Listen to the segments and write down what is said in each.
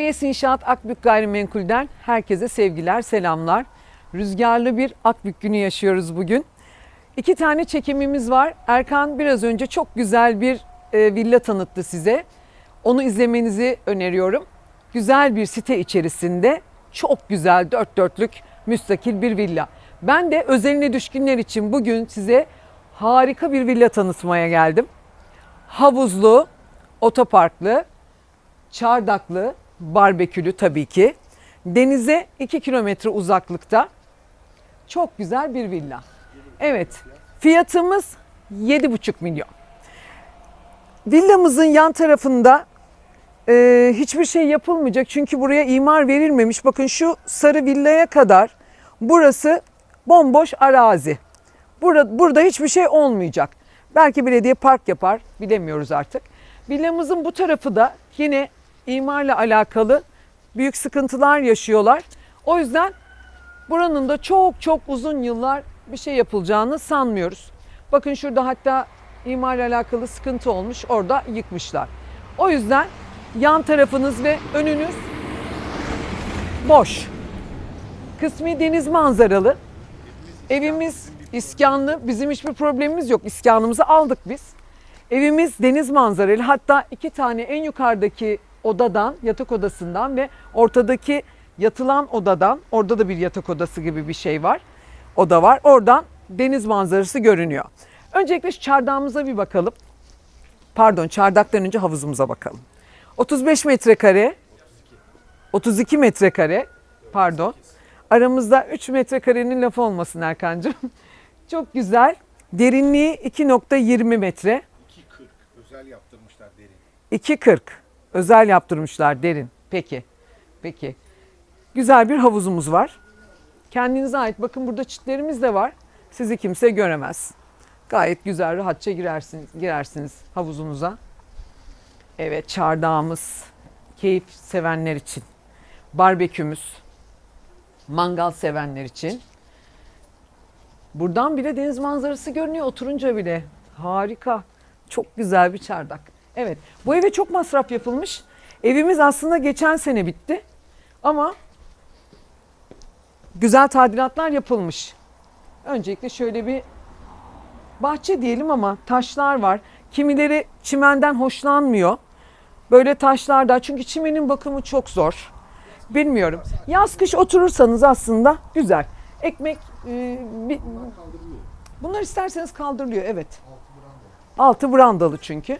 OYS İnşaat Akbük Gayrimenkul'den herkese sevgiler, selamlar. Rüzgarlı bir Akbük günü yaşıyoruz bugün. İki tane çekimimiz var. Erkan biraz önce çok güzel bir e, villa tanıttı size. Onu izlemenizi öneriyorum. Güzel bir site içerisinde çok güzel dört dörtlük müstakil bir villa. Ben de özeline düşkünler için bugün size harika bir villa tanıtmaya geldim. Havuzlu, otoparklı, çardaklı, barbekülü tabii ki. Denize 2 kilometre uzaklıkta. Çok güzel bir villa. Evet, fiyatımız 7,5 milyon. Villamızın yan tarafında e, hiçbir şey yapılmayacak çünkü buraya imar verilmemiş. Bakın şu sarı villaya kadar burası bomboş arazi. Burada, burada hiçbir şey olmayacak. Belki belediye park yapar, bilemiyoruz artık. Villamızın bu tarafı da yine imarla alakalı büyük sıkıntılar yaşıyorlar. O yüzden buranın da çok çok uzun yıllar bir şey yapılacağını sanmıyoruz. Bakın şurada hatta imarla alakalı sıkıntı olmuş. Orada yıkmışlar. O yüzden yan tarafınız ve önünüz boş. Kısmi deniz manzaralı. Evimiz iskanlı. Bizim hiçbir problemimiz yok. İskanımızı aldık biz. Evimiz deniz manzaralı. Hatta iki tane en yukarıdaki odadan, yatak odasından ve ortadaki yatılan odadan, orada da bir yatak odası gibi bir şey var. Oda var. Oradan deniz manzarası görünüyor. Öncelikle çardağımıza bir bakalım. Pardon, çardaktan önce havuzumuza bakalım. 35 metrekare, 32 metrekare, pardon. Aramızda 3 metrekarenin lafı olmasın Erkancığım. Çok güzel. Derinliği 2.20 metre. 2.40 özel yaptırmışlar derin. 2.40 özel yaptırmışlar derin. Peki. Peki. Güzel bir havuzumuz var. Kendinize ait bakın burada çitlerimiz de var. Sizi kimse göremez. Gayet güzel rahatça girersiniz, girersiniz havuzunuza. Evet çardağımız keyif sevenler için. Barbekümüz. Mangal sevenler için. Buradan bile deniz manzarası görünüyor oturunca bile. Harika. Çok güzel bir çardak. Evet bu eve çok masraf yapılmış. Evimiz aslında geçen sene bitti. Ama güzel tadilatlar yapılmış. Öncelikle şöyle bir bahçe diyelim ama taşlar var. Kimileri çimenden hoşlanmıyor. Böyle taşlarda çünkü çimenin bakımı çok zor. Bilmiyorum. Yaz kış oturursanız aslında güzel. Ekmek e, bir, bunlar isterseniz kaldırılıyor evet. Altı brandalı çünkü.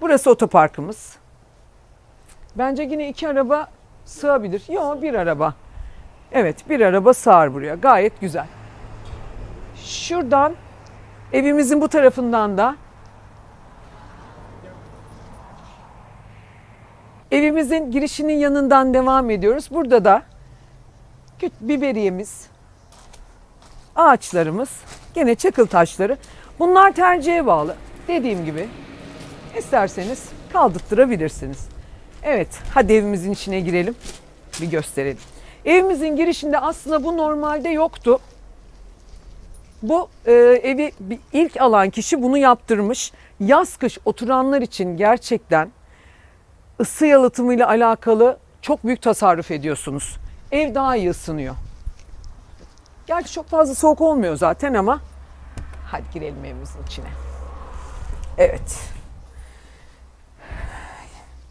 Burası otoparkımız. Bence yine iki araba sığabilir. Yok bir araba. Evet bir araba sığar buraya. Gayet güzel. Şuradan evimizin bu tarafından da evimizin girişinin yanından devam ediyoruz. Burada da biberiyemiz, ağaçlarımız, gene çakıl taşları. Bunlar tercihe bağlı. Dediğim gibi isterseniz kaldırttırabilirsiniz. Evet, hadi evimizin içine girelim. Bir gösterelim. Evimizin girişinde aslında bu normalde yoktu. Bu e, evi ilk alan kişi bunu yaptırmış. Yaz kış oturanlar için gerçekten ısı yalıtımıyla alakalı çok büyük tasarruf ediyorsunuz. Ev daha iyi ısınıyor. Gerçi çok fazla soğuk olmuyor zaten ama hadi girelim evimizin içine. Evet.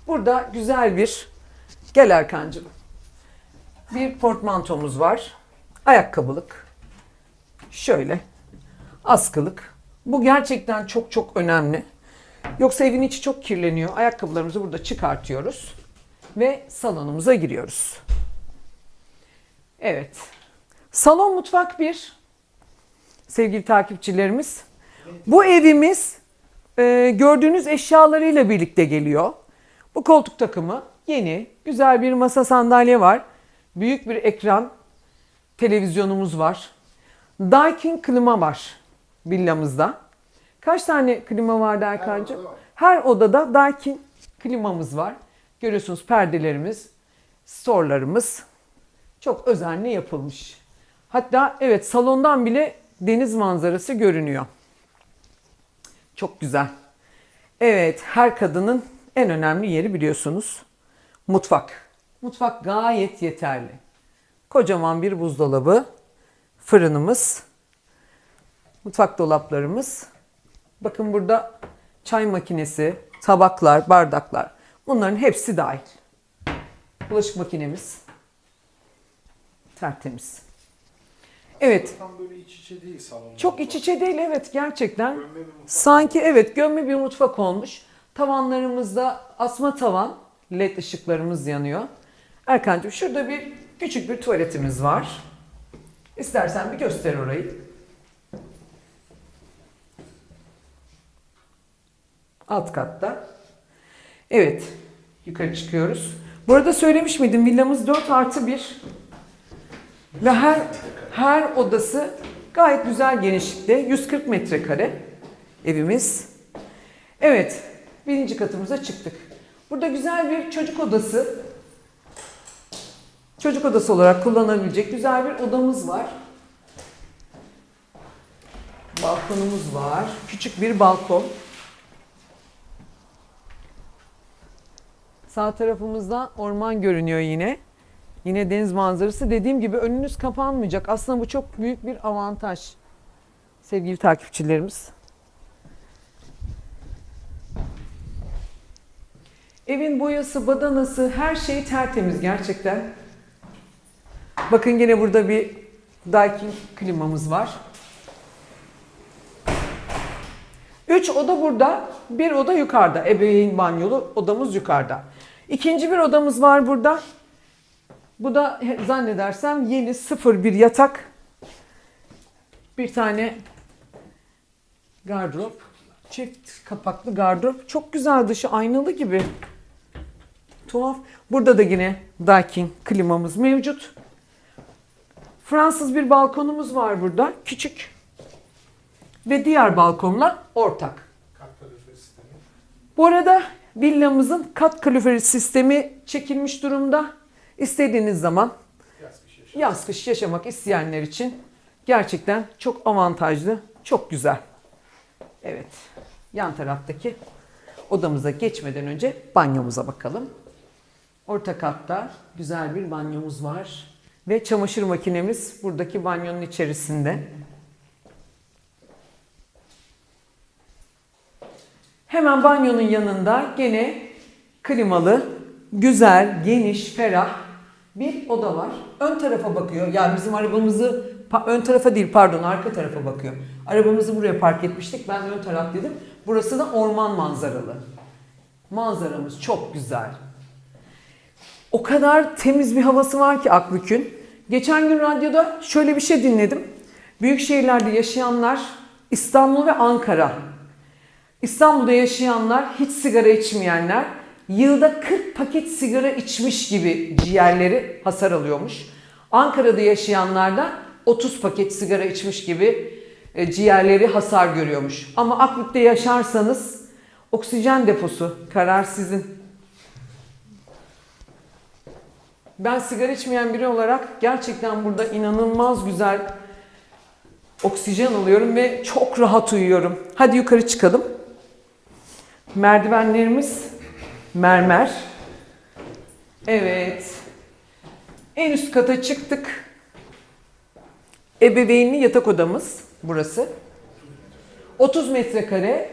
Burada güzel bir gel Erkancığım. Bir portmantomuz var. Ayakkabılık. Şöyle. Askılık. Bu gerçekten çok çok önemli. Yoksa evin içi çok kirleniyor. Ayakkabılarımızı burada çıkartıyoruz ve salonumuza giriyoruz. Evet. Salon mutfak bir. Sevgili takipçilerimiz. Bu evimiz e, gördüğünüz eşyalarıyla birlikte geliyor. Bu koltuk takımı yeni. Güzel bir masa sandalye var. Büyük bir ekran televizyonumuz var. Daikin klima var villamızda. Kaç tane klima vardı Erkancığım? var. Her odada Daikin klimamız var. Görüyorsunuz perdelerimiz, storlarımız çok özenli yapılmış. Hatta evet salondan bile deniz manzarası görünüyor. Çok güzel. Evet her kadının en önemli yeri biliyorsunuz mutfak. Mutfak gayet yeterli. Kocaman bir buzdolabı, fırınımız, mutfak dolaplarımız. Bakın burada çay makinesi, tabaklar, bardaklar. Bunların hepsi dahil. Bulaşık makinemiz. Tertemiz. Evet. Tam böyle iç içe değil salon. Çok iç içe değil evet gerçekten. Sanki evet gömme bir mutfak olmuş. Tavanlarımızda asma tavan, led ışıklarımız yanıyor. Erkancığım şurada bir küçük bir tuvaletimiz var. İstersen bir göster orayı. Alt katta. Evet, yukarı çıkıyoruz. Burada söylemiş miydim villamız 4 artı 1. Ve her her odası gayet güzel genişlikte. 140 metrekare evimiz. Evet, birinci katımıza çıktık. Burada güzel bir çocuk odası. Çocuk odası olarak kullanabilecek güzel bir odamız var. Balkonumuz var. Küçük bir balkon. Sağ tarafımızda orman görünüyor yine. Yine deniz manzarası. Dediğim gibi önünüz kapanmayacak. Aslında bu çok büyük bir avantaj. Sevgili takipçilerimiz. Evin boyası, badanası, her şey tertemiz gerçekten. Bakın yine burada bir Daikin klimamız var. Üç oda burada, bir oda yukarıda. Ebeveyn banyolu odamız yukarıda. İkinci bir odamız var burada. Bu da zannedersem yeni sıfır bir yatak. Bir tane gardırop. Çift kapaklı gardırop. Çok güzel dışı aynalı gibi. Tuhaf. Burada da yine Daikin klimamız mevcut. Fransız bir balkonumuz var burada. Küçük. Ve diğer balkonla ortak. Bu arada villamızın kat kaloriferi sistemi çekilmiş durumda. İstediğiniz zaman Yaz kış yaşam. yaz kış yaşamak isteyenler için gerçekten çok avantajlı, çok güzel. Evet, yan taraftaki odamıza geçmeden önce banyomuza bakalım. Orta katta güzel bir banyomuz var ve çamaşır makinemiz buradaki banyonun içerisinde. Hemen banyonun yanında gene klimalı, güzel, geniş, ferah bir oda var. Ön tarafa bakıyor. Yani bizim arabamızı ön tarafa değil pardon arka tarafa bakıyor. Arabamızı buraya park etmiştik. Ben ön taraf dedim. Burası da orman manzaralı. Manzaramız çok güzel. O kadar temiz bir havası var ki Akbük'ün. Geçen gün radyoda şöyle bir şey dinledim. Büyük şehirlerde yaşayanlar İstanbul ve Ankara İstanbul'da yaşayanlar, hiç sigara içmeyenler yılda 40 paket sigara içmiş gibi ciğerleri hasar alıyormuş. Ankara'da yaşayanlar da 30 paket sigara içmiş gibi e, ciğerleri hasar görüyormuş. Ama Akbük'te yaşarsanız oksijen deposu karar sizin. Ben sigara içmeyen biri olarak gerçekten burada inanılmaz güzel oksijen alıyorum ve çok rahat uyuyorum. Hadi yukarı çıkalım. Merdivenlerimiz mermer. Evet. En üst kata çıktık. Ebeveynli yatak odamız burası. 30 metrekare.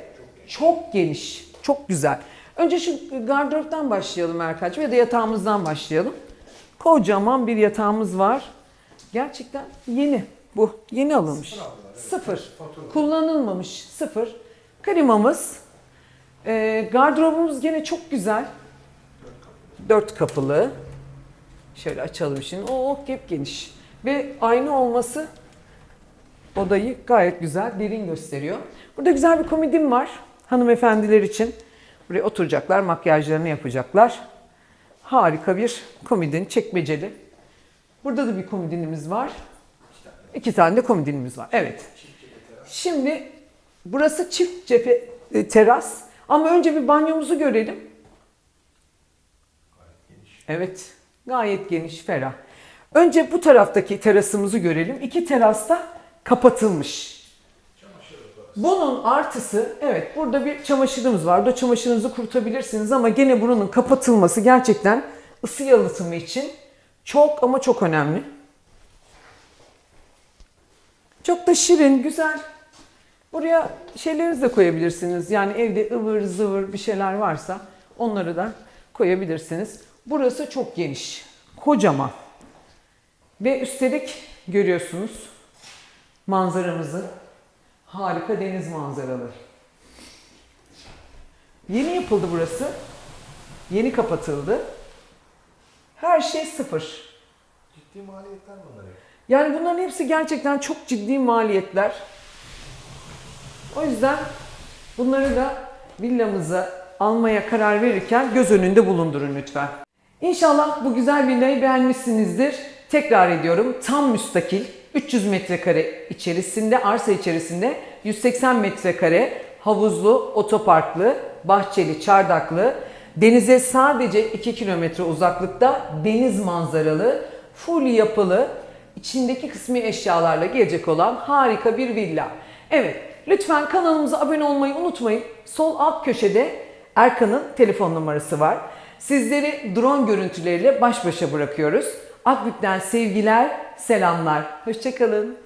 Çok geniş. Çok güzel. Önce şu gardıroptan başlayalım Erkaç'ım ya da yatağımızdan başlayalım. Kocaman bir yatağımız var. Gerçekten yeni. Bu yeni alınmış. Sıfır. Kullanılmamış. Sıfır. Klimamız. Ee, gardırobumuz gene çok güzel. Dört kapılı. Şöyle açalım şimdi. O hep geniş. Ve aynı olması odayı gayet güzel, derin gösteriyor. Burada güzel bir komedim var hanımefendiler için. Buraya oturacaklar, makyajlarını yapacaklar. Harika bir komodin, çekmeceli. Burada da bir komodinimiz var. İki tane de komodinimiz var. Evet. Şimdi burası çift cephe e, teras. Ama önce bir banyomuzu görelim. Evet. Gayet geniş, ferah. Önce bu taraftaki terasımızı görelim. İki teras da kapatılmış. Bunun artısı, evet burada bir çamaşırımız var. Burada çamaşırınızı kurutabilirsiniz ama gene buranın kapatılması gerçekten ısı yalıtımı için çok ama çok önemli. Çok da şirin, güzel. Buraya şeylerinizi de koyabilirsiniz. Yani evde ıvır zıvır bir şeyler varsa onları da koyabilirsiniz. Burası çok geniş, kocaman. Ve üstelik görüyorsunuz manzaramızı. Harika deniz manzaralı. Yeni yapıldı burası. Yeni kapatıldı. Her şey sıfır. Ciddi maliyetler bunlar. Yani bunların hepsi gerçekten çok ciddi maliyetler. O yüzden bunları da villamıza almaya karar verirken göz önünde bulundurun lütfen. İnşallah bu güzel villayı beğenmişsinizdir. Tekrar ediyorum tam müstakil 300 metrekare içerisinde arsa içerisinde 180 metrekare havuzlu, otoparklı, bahçeli, çardaklı, denize sadece 2 kilometre uzaklıkta deniz manzaralı, full yapılı, içindeki kısmi eşyalarla gelecek olan harika bir villa. Evet, lütfen kanalımıza abone olmayı unutmayın. Sol alt köşede Erkan'ın telefon numarası var. Sizleri drone görüntüleriyle baş başa bırakıyoruz. Akbük'ten sevgiler, selamlar. Hoşçakalın.